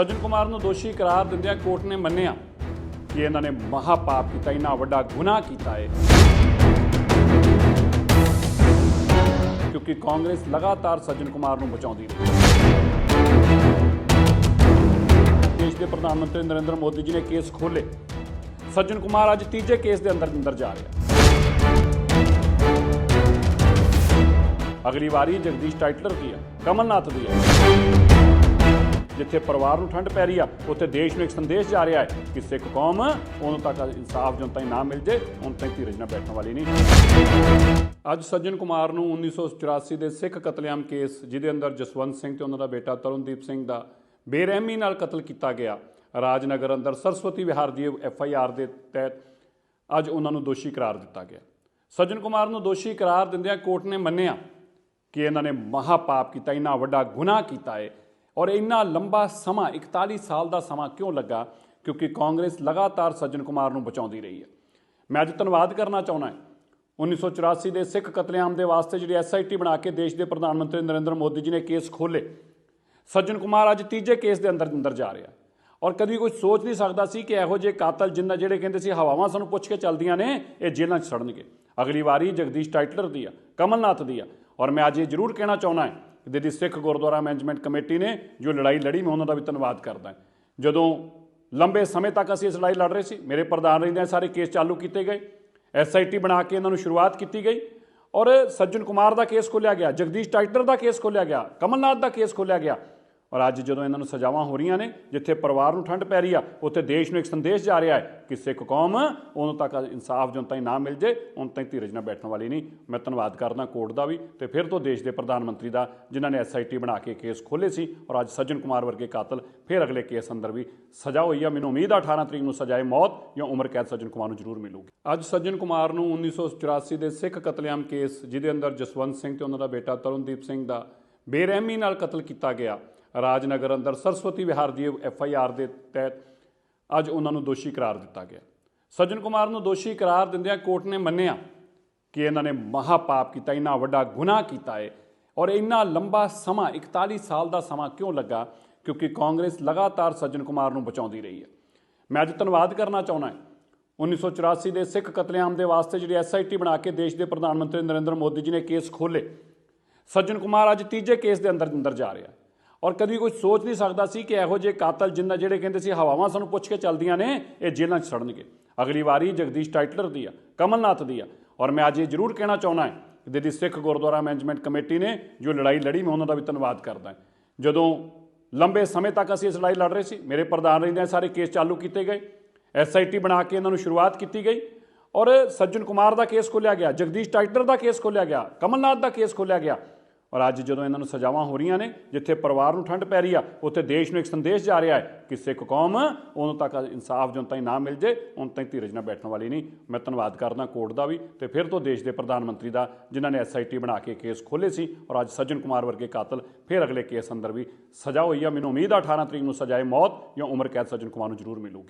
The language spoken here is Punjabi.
ਸੱਜਣ ਕੁਮਾਰ ਨੂੰ ਦੋਸ਼ੀ ਕਰਾਰ ਦਿੰਦਿਆਂ ਕੋਰਟ ਨੇ ਮੰਨਿਆ ਕਿ ਇਹਨਾਂ ਨੇ ਮਹਾਪਾਪ ਕੀਤਾ, ਇੰਨਾ ਵੱਡਾ ਗੁਨਾਹ ਕੀਤਾ ਹੈ ਕਿਉਂਕਿ ਕਾਂਗਰਸ ਲਗਾਤਾਰ ਸੱਜਣ ਕੁਮਾਰ ਨੂੰ ਬਚਾਉਂਦੀ ਰਹੀ। ਦੇਸ਼ ਦੇ ਪ੍ਰਧਾਨ ਮੰਤਰੀ ਨਰਿੰਦਰ ਮੋਦੀ ਜੀ ਨੇ ਕੇਸ ਖੋਲੇ ਸੱਜਣ ਕੁਮਾਰ ਅੱਜ ਤੀਜੇ ਕੇਸ ਦੇ ਅੰਦਰ ਅੰਦਰ ਜਾ ਰਿਹਾ ਅਗਲੀ ਵਾਰੀ ਜਗਦੀਸ਼ ਟਾਈਟਲਰ ਦੀ ਆ ਕਮਲਨਾਥ ਦੀ ਹੈ। ਜਿੱਥੇ ਪਰਿਵਾਰ ਨੂੰ ਠੰਡ ਪੈ ਰਹੀ ਆ, ਉੱਥੇ ਦੇਸ਼ ਨੂੰ ਇੱਕ ਸੰਦੇਸ਼ ਜਾ ਰਿਹਾ ਹੈ ਕਿ ਸਿੱਖ ਕੌਮ ਉਦੋਂ ਤੱਕ ਇਨਸਾਫ ਜਦੋਂ ਤਾਈਂ ਨਾ ਮਿਲ ਜੇ ਉਦੋਂ ਤਾਈਂ ਧੀਰਜ ਨਾਲ ਬੈਠਣ ਵਾਲੀ ਨਹੀਂ। ਅੱਜ ਸੱਜਣ ਕੁਮਾਰ ਨੂੰ 1984 ਦੇ ਸਿੱਖ ਕਤਲੇਆਮ ਕੇਸ, ਜਿਹਦੇ ਅੰਦਰ ਜਸਵੰਤ ਸਿੰਘ ਤੇ ਉਹਨਾਂ ਦਾ ਬੇਟਾ ਤਰੁਣਦੀਪ ਸਿੰਘ ਦਾ ਬੇਰਹਿਮੀ ਨਾਲ ਕਤਲ ਕੀਤਾ ਗਿਆ। ਰਾਜਨਗਰ ਅੰਦਰ ਸਰਸਵਤੀ ਵਿਹਾਰ ਦੀ ਐਫ ਆਈ ਆਰ ਦੇ ਤਹਿਤ ਅੱਜ ਉਹਨਾਂ ਨੂੰ ਦੋਸ਼ੀ ਕਰਾਰ ਦਿੱਤਾ ਗਿਆ। ਸੱਜਣ ਕੁਮਾਰ ਨੂੰ ਦੋਸ਼ੀ ਕਰਾਰ ਦਿੰਦਿਆਂ ਕੋਰਟ ਨੇ ਮੰਨਿਆ ਕਿ ਇਹਨਾਂ ਨੇ ਮਹਾਪਾਪ ਕੀਤਾ, ਇੰਨਾ ਵੱਡਾ ਗੁਨਾਹ ਕੀਤਾ ਹੈ ਔਰ ਇੰਨਾ ਲੰਬਾ ਸਮਾਂ 41 ਸਾਲ ਦਾ ਸਮਾਂ ਕਿਉਂ ਲੱਗਾ? ਕਿਉਂਕਿ ਕਾਂਗਰਸ ਲਗਾਤਾਰ ਸੱਜਣ ਕੁਮਾਰ ਨੂੰ ਬਚਾਉਂਦੀ ਰਹੀ ਹੈ। ਮੈਂ ਅੱਜ ਧੰਨਵਾਦ ਕਰਨਾ ਚਾਹੁੰਦਾ ਹਾਂ। 1984 ਦੇ ਸਿੱਖ ਕਤਲੇਆਮ ਦੇ ਵਾਸਤੇ ਜਿਹੜੀ ਐਸਆਈਟੀ ਬਣਾ ਕੇ ਦੇਸ਼ ਦੇ ਪ੍ਰਧਾਨ ਮੰਤਰੀ ਨਰਿੰਦਰ ਮੋਦੀ ਜੀ ਨੇ ਕੇਸ ਖੋਲੇ ਸੱਜਣ ਕੁਮਾਰ ਅੱਜ ਤੀਜੇ ਕੇਸ ਦੇ ਅੰਦਰ ਅੰਦਰ ਜਾ ਰਿਹਾ ਔਰ ਕਦੀ ਕੋਈ ਸੋਚ ਨਹੀਂ ਸਕਦਾ ਸੀ ਕਿ ਇਹੋ ਜਿਹੇ ਕਾਤਲ ਜਿੰਨਾ ਜਿਹੜੇ ਕਹਿੰਦੇ ਸੀ ਹਵਾਵਾਂ ਸਾਨੂੰ ਪੁੱਛ ਕੇ ਚੱਲਦੀਆਂ ਨੇ, ਇਹ ਜੇਲ੍ਹਾਂ 'ਚ ਸੜਨਗੇ। ਅਗਲੀ ਵਾਰੀ ਜਗਦੀਸ਼ ਟਾਈਟਲਰ ਦੀ ਆ, ਕਮਲਨਾਥ ਦੀ ਆ। ਔਰ ਮੈਂ ਅੱਜ ਇਹ ਜ਼ਰੂਰ ਕਹਿਣਾ ਚਾਹੁੰਦਾ ਹਾਂ ਜਿਹੜੀ ਸਿੱਖ ਗੁਰਦੁਆਰਾ ਮੈਨੇਜਮੈਂਟ ਕਮੇਟੀ ਨੇ, ਜੋ ਲੜਾਈ ਲੜੀ, ਮੈਂ ਉਹਨਾਂ ਦਾ ਵੀ ਧੰਨਵਾਦ ਕਰਦਾ। ਜਦੋਂ ਲੰਬੇ ਸਮੇਂ ਤੱਕ ਅਸੀਂ ਇਸ ਲੜਾਈ ਲੜ ਰਹੇ ਸੀ, ਮੇਰੇ ਪ੍ਰਧਾਨ ਰਹਿੰਦੇ ਸਾਰੇ ਕੇਸ ਚਾਲੂ ਕੀਤੇ ਗਏ। ਐਸਆਈਟੀ ਬਣਾ ਕੇ ਇਹਨਾਂ ਨੂੰ ਸ਼ੁਰੂਆਤ ਕੀਤੀ ਗਈ। ਔਰ ਸੱਜਣ ਕੁਮਾਰ ਦਾ ਕੇਸ ਖੋਲਿਆ ਗਿਆ, ਜਗਦੀਸ਼ ਟਾਈਟਲਰ ਦਾ ਕੇਸ ਖੋਲਿਆ ਗਿਆ, ਕਮਲਨਾਥ ਦਾ ਕੇਸ ਖੋਲਿਆ ਗਿਆ। ਔਰ ਅੱਜ ਜਦੋਂ ਇਹਨਾਂ ਨੂੰ ਸਜ਼ਾਵਾਂ ਹੋ ਰਹੀਆਂ ਨੇ, ਜਿੱਥੇ ਪਰਿਵਾਰ ਨੂੰ ਠੰਡ ਪੈ ਰਹੀ ਆ, ਉੱਥੇ ਦੇਸ਼ ਨੂੰ ਇੱਕ ਸੰਦੇਸ਼ ਜਾ ਰਿਹਾ ਹੈ ਕਿ ਸਿੱਖ ਕੌਮ ਉਦੋਂ ਤੱਕ ਇਨਸਾਫ ਜਦੋਂ ਤਾਈਂ ਨਾ ਮਿਲ ਜੇ ਉਦੋਂ ਤਾਈਂ ਧੀਰਜ ਨਾਲ ਬੈਠਣ ਵਾਲੀ ਨਹੀਂ। ਮੈਂ ਧੰਨਵਾਦ ਕਰਦਾ ਕੋਰਟ ਦਾ ਵੀ ਤੇ ਫਿਰ ਤੋਂ ਦੇਸ਼ ਦੇ ਪ੍ਰਧਾਨ ਮੰਤਰੀ ਦਾ, ਜਿਨ੍ਹਾਂ ਨੇ ਐਸਆਈਟੀ ਬਣਾ ਕੇ ਕੇਸ ਖੋਲੇ ਸੀ ਔਰ ਅੱਜ ਸੱਜਣ ਕੁਮਾਰ ਵਰਗੇ ਕਾਤਲ ਫਿਰ ਅਗਲੇ ਕੇਸ ਅੰਦਰ ਵੀ ਸਜ਼ਾ ਹੋਈ ਆ। ਮੈਨੂੰ ਉਮੀਦ ਆ 18 ਤਰੀਕ ਨੂੰ ਸਜ਼ਾਏ ਮੌਤ ਜਾਂ ਉਮਰ ਕੈਦ ਸੱਜਣ ਕੁਮਾਰ ਨੂੰ ਜ਼ਰੂਰ ਮਿਲੂਗੀ। ਅੱਜ ਸੱਜਣ ਕੁਮਾਰ ਨੂੰ 1984 ਦੇ ਸਿੱਖ ਕਤਲੇਆਮ ਕੇਸ, ਜਿਹਦੇ ਅੰਦਰ ਜਸਵੰਤ ਸਿੰਘ ਤੇ ਉਹਨਾਂ ਦਾ ਬੇਟਾ ਤਰੁਣਦੀਪ ਸਿੰਘ ਦਾ ਬੇਰਹਿਮੀ ਨਾਲ ਕਤਲ ਕੀਤਾ ਗਿਆ। ਰਾਜਨਗਰ ਅੰਦਰ ਸਰਸਵਤੀ ਵਿਹਾਰ ਦੀ ਐਫ ਆਈ ਆਰ ਦੇ ਤਹਿਤ ਅੱਜ ਉਹਨਾਂ ਨੂੰ ਦੋਸ਼ੀ ਕਰਾਰ ਦਿੱਤਾ ਗਿਆ। ਸੱਜਣ ਕੁਮਾਰ ਨੂੰ ਦੋਸ਼ੀ ਕਰਾਰ ਦਿੰਦਿਆਂ ਕੋਰਟ ਨੇ ਮੰਨਿਆ ਕਿ ਇਹਨਾਂ ਨੇ ਮਹਾਪਾਪ ਕੀਤਾ, ਇੰਨਾ ਵੱਡਾ ਗੁਨਾਹ ਕੀਤਾ ਹੈ ਔਰ ਇੰਨਾ ਲੰਬਾ ਸਮਾਂ 41 ਸਾਲ ਦਾ ਸਮਾਂ ਕਿਉਂ ਲੱਗਾ? ਕਿਉਂਕਿ ਕਾਂਗਰਸ ਲਗਾਤਾਰ ਸੱਜਣ ਕੁਮਾਰ ਨੂੰ ਬਚਾਉਂਦੀ ਰਹੀ ਹੈ। ਮੈਂ ਅੱਜ ਧੰਨਵਾਦ ਕਰਨਾ ਚਾਹੁੰਦਾ ਹਾਂ। 1984 ਦੇ ਸਿੱਖ ਕਤਲੇਆਮ ਦੇ ਵਾਸਤੇ ਜਿਹੜੀ ਐਸਆਈਟੀ ਬਣਾ ਕੇ ਦੇਸ਼ ਦੇ ਪ੍ਰਧਾਨ ਮੰਤਰੀ ਨਰਿੰਦਰ ਮੋਦੀ ਜੀ ਨੇ ਕੇਸ ਖੋਲੇ ਸੱਜਣ ਕੁਮਾਰ ਅੱਜ ਤੀਜੇ ਕੇਸ ਦੇ ਅੰਦਰ ਅੰਦਰ ਜਾ ਰਿਹਾ। ਔਰ ਕਦੀ ਕੋਈ ਸੋਚ ਨਹੀਂ ਸਕਦਾ ਸੀ ਕਿ ਇਹੋ ਜਿਹੇ ਕਾਤਲ ਜਿੰਨਾ ਜਿਹੜੇ ਕਹਿੰਦੇ ਸੀ ਹਵਾਵਾਂ ਸਾਨੂੰ ਪੁੱਛ ਕੇ ਚੱਲਦੀਆਂ ਨੇ, ਇਹ ਜੇਲ੍ਹਾਂ 'ਚ ਸੜਨਗੇ। ਅਗਲੀ ਵਾਰੀ ਜਗਦੀਸ਼ ਟਾਈਟਲਰ ਦੀ ਆ, ਕਮਲਨਾਥ ਦੀ ਆ। ਔਰ ਮੈਂ ਅੱਜ ਇਹ ਜ਼ਰੂਰ ਕਹਿਣਾ ਚਾਹੁੰਦਾ ਹਾਂ ਕਿ ਜਿਹੜੀ ਸਿੱਖ ਗੁਰਦੁਆਰਾ ਮੈਨੇਜਮੈਂਟ ਕਮੇਟੀ ਨੇ ਜੋ ਲੜਾਈ ਲੜੀ, ਮੈਂ ਉਹਨਾਂ ਦਾ ਵੀ ਧੰਨਵਾਦ ਕਰਦਾ ਜਦੋਂ ਲੰਬੇ ਸਮੇਂ ਤੱਕ ਅਸੀਂ ਇਸ ਲੜਾਈ ਲੜ ਰਹੇ ਸੀ, ਮੇਰੇ ਪ੍ਰਧਾਨ ਰਹਿੰਦੇ ਸਾਰੇ ਕੇਸ ਚਾਲੂ ਕੀਤੇ ਗਏ ਐਸਆਈਟੀ ਬਣਾ ਕੇ ਇਹਨਾਂ ਨੂੰ ਸ਼ੁਰੂਆਤ ਕੀਤੀ ਗਈ ਔਰ ਸੱਜਣ ਕੁਮਾਰ ਦਾ ਕੇਸ ਖੋਲਿਆ ਗਿਆ, ਜਗਦੀਸ਼ ਟਾਈਟਲਰ ਦਾ ਕੇਸ ਖੋਲਿਆ ਗਿਆ, ਕਮਲਨਾਥ ਦਾ ਕੇਸ ਖੋਲਿਆ ਗਿਆ। ਔਰ ਅੱਜ ਜਦੋਂ ਇਹਨਾਂ ਨੂੰ ਸਜ਼ਾਵਾਂ ਹੋ ਰਹੀਆਂ ਨੇ, ਜਿੱਥੇ ਪਰਿਵਾਰ ਨੂੰ ਠੰਡ ਪੈ ਰਹੀ ਆ, ਉੱਥੇ ਦੇਸ਼ ਨੂੰ ਇੱਕ ਸੰਦੇਸ਼ ਜਾ ਰਿਹਾ ਹੈ ਕਿ ਸਿੱਖ ਕੌਮ ਉਦੋਂ ਤੱਕ ਇਨਸਾਫ ਜਦੋਂ ਤਾਈਂ ਨਾ ਮਿਲ ਜੇ ਉਦੋਂ ਤਾਈਂ ਧੀਰਜ ਨਾਲ ਬੈਠਣ ਵਾਲੀ ਨਹੀਂ। ਮੈਂ ਧੰਨਵਾਦ ਕਰਦਾ ਕੋਰਟ ਦਾ ਵੀ ਤੇ ਫਿਰ ਤੋਂ ਦੇਸ਼ ਦੇ ਪ੍ਰਧਾਨ ਮੰਤਰੀ ਦਾ, ਜਿਨ੍ਹਾਂ ਨੇ ਐਸਆਈਟੀ ਬਣਾ ਕੇ ਕੇਸ ਖੋਲੇ ਸੀ ਔਰ ਅੱਜ ਸੱਜਣ ਕੁਮਾਰ ਵਰਗੇ ਕਾਤਲ ਫਿਰ ਅਗਲੇ ਕੇਸ ਅੰਦਰ ਵੀ ਸਜ਼ਾ ਹੋਈ ਆ। ਮੈਨੂੰ ਉਮੀਦ ਆ 18 ਤਰੀਕ ਨੂੰ ਸਜ਼ਾਏ ਮੌਤ ਜਾਂ ਉਮਰ ਕੈਦ ਸੱਜਣ ਕੁਮਾਰ ਨੂੰ ਜ਼ਰੂਰ ਮਿਲੂਗੀ।